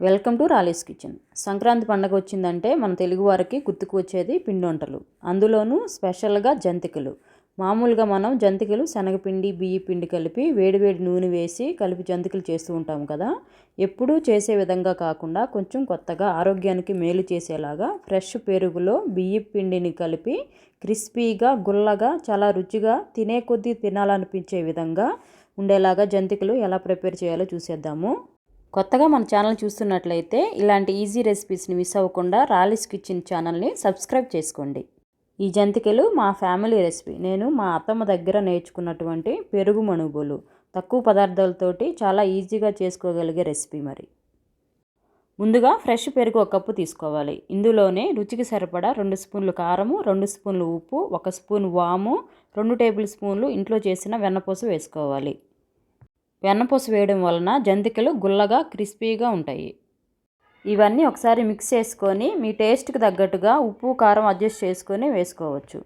Welcome to Rali's kitchen. Sankranti పండగ వచ్చిందంటే మన తెలుగువారికి గుర్తుకు వచ్చేది పిండి వంటలు అందులోనూ స్పెషల్గా జంతికలు. మామూలుగా మనం జంతికలు శనగపిండి బియ్య పిండి కలిపి వేడివేడి నూనె వేసి కలిపి జంతికలు చేస్తూ ఉంటాం కదా. ఎప్పుడూ చేసే విధంగా కాకుండా కొంచెం కొత్తగా ఆరోగ్యానికి మేలు చేసేలాగా ఫ్రెష్ పెరుగులో బియ్య పిండిని కలిపి క్రిస్పీగా గుల్లగా చాలా రుచిగా తినే కొద్దీ తినాలనిపించే విధంగా ఉండేలాగా జంతికలు ఎలా ప్రిపేర్ చేయాలో చూసేద్దాము. కొత్తగా మన ఛానల్ చూస్తున్నట్లయితే ఇలాంటి ఈజీ రెసిపీస్ని మిస్ అవ్వకుండా రాలిస్ కిచెన్ ఛానల్ని సబ్స్క్రైబ్ చేసుకోండి. ఈ జంతికలు మా ఫ్యామిలీ రెసిపీ. నేను మా అత్తమ్మ దగ్గర నేర్చుకున్నటువంటి పెరుగు మణుగులు తక్కువ పదార్థాలతోటి చాలా ఈజీగా చేసుకోగలిగే రెసిపీ మరి. ముందుగా ఫ్రెష్ పెరుగు ఒక కప్పు తీసుకోవాలి. ఇందులోనే రుచికి సరిపడా రెండు స్పూన్లు కారము రెండు స్పూన్లు ఉప్పు ఒక స్పూన్ వాము రెండు టేబుల్ స్పూన్లు ఇంట్లో చేసిన వెన్నపూస వేసుకోవాలి. వెన్నపూస వేయడం వలన జంతికలు గుల్లగా క్రిస్పీగా ఉంటాయి. ఇవన్నీ ఒకసారి మిక్స్ చేసుకొని మీ టేస్ట్కి తగ్గట్టుగా ఉప్పు కారం అడ్జస్ట్ చేసుకొని వేసుకోవచ్చు.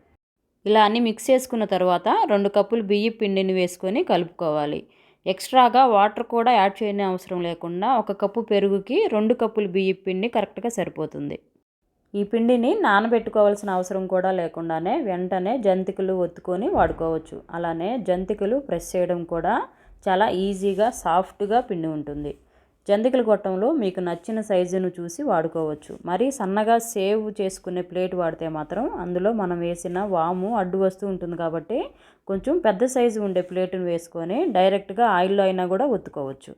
ఇలా అన్నీ మిక్స్ చేసుకున్న తర్వాత రెండు కప్పులు బియ్య పిండిని వేసుకొని కలుపుకోవాలి. ఎక్స్ట్రాగా వాటర్ కూడా యాడ్ చేయని అవసరం లేకుండా ఒక కప్పు పెరుగుకి రెండు కప్పులు బియ్య పిండి కరెక్ట్గా సరిపోతుంది. ఈ పిండిని నానబెట్టుకోవాల్సిన అవసరం కూడా లేకుండానే వెంటనే జంతికలు ఒత్తుకొని వాడుకోవచ్చు. అలానే జంతికలు ప్రెస్ చేయడం కూడా చాలా ఈజీగా సాఫ్ట్గా పిండి ఉంటుంది. జంతికల గొట్టంలో మీకు నచ్చిన సైజును చూసి వాడుకోవచ్చు. మరీ సన్నగా సేవ్ చేసుకునే ప్లేట్ వాడితే మాత్రం అందులో మనం వేసిన వాము అడ్డు వస్తూ ఉంటుంది కాబట్టి కొంచెం పెద్ద సైజు ఉండే ప్లేటును వేసుకొని డైరెక్ట్గా ఆయిల్లో అయినా కూడా ఒత్తుకోవచ్చు.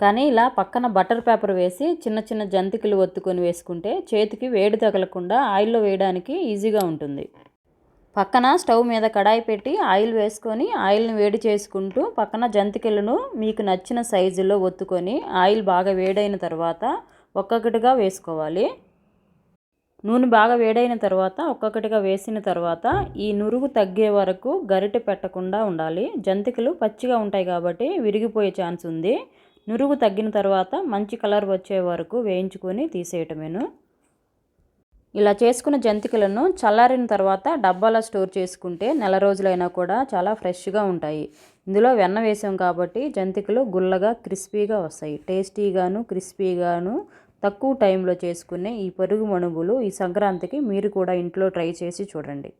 కానీ ఇలా పక్కన బటర్ పేపర్ వేసి చిన్న చిన్న జంతికలు ఒత్తుకొని వేసుకుంటే చేతికి వేడి తగలకుండా ఆయిల్లో వేయడానికి ఈజీగా ఉంటుంది. పక్కన స్టవ్ మీద కడాయి పెట్టి ఆయిల్ వేసుకొని ఆయిల్ని వేడి చేసుకుంటూ పక్కన జంతికలను మీకు నచ్చిన సైజులో ఒత్తుకొని ఆయిల్ బాగా వేడైన తర్వాత ఒక్కొక్కటిగా వేసుకోవాలి. నూనె బాగా వేడైన తర్వాత ఒక్కొక్కటిగా వేసిన తర్వాత ఈ నురుగు తగ్గే వరకు గరిటె పెట్టకుండా ఉండాలి. జంతికలు పచ్చిగా ఉంటాయి కాబట్టి విరిగిపోయే ఛాన్స్ ఉంది. నురుగు తగ్గిన తర్వాత మంచి కలర్ వచ్చే వరకు వేయించుకొని తీసేయటమేను. ఇలా చేసుకున్న జంతికలను చల్లారిన తర్వాత డబ్బాలో స్టోర్ చేసుకుంటే నెల రోజులైనా కూడా చాలా ఫ్రెష్గా ఉంటాయి. ఇందులో వెన్న వేసాం కాబట్టి జంతికలు గుల్లగా క్రిస్పీగా వస్తాయి. టేస్టీగాను క్రిస్పీగాను తక్కువ టైంలో చేసుకునే ఈ పరుగు మణుగులు ఈ సంక్రాంతికి మీరు కూడా ఇంట్లో ట్రై చేసి చూడండి.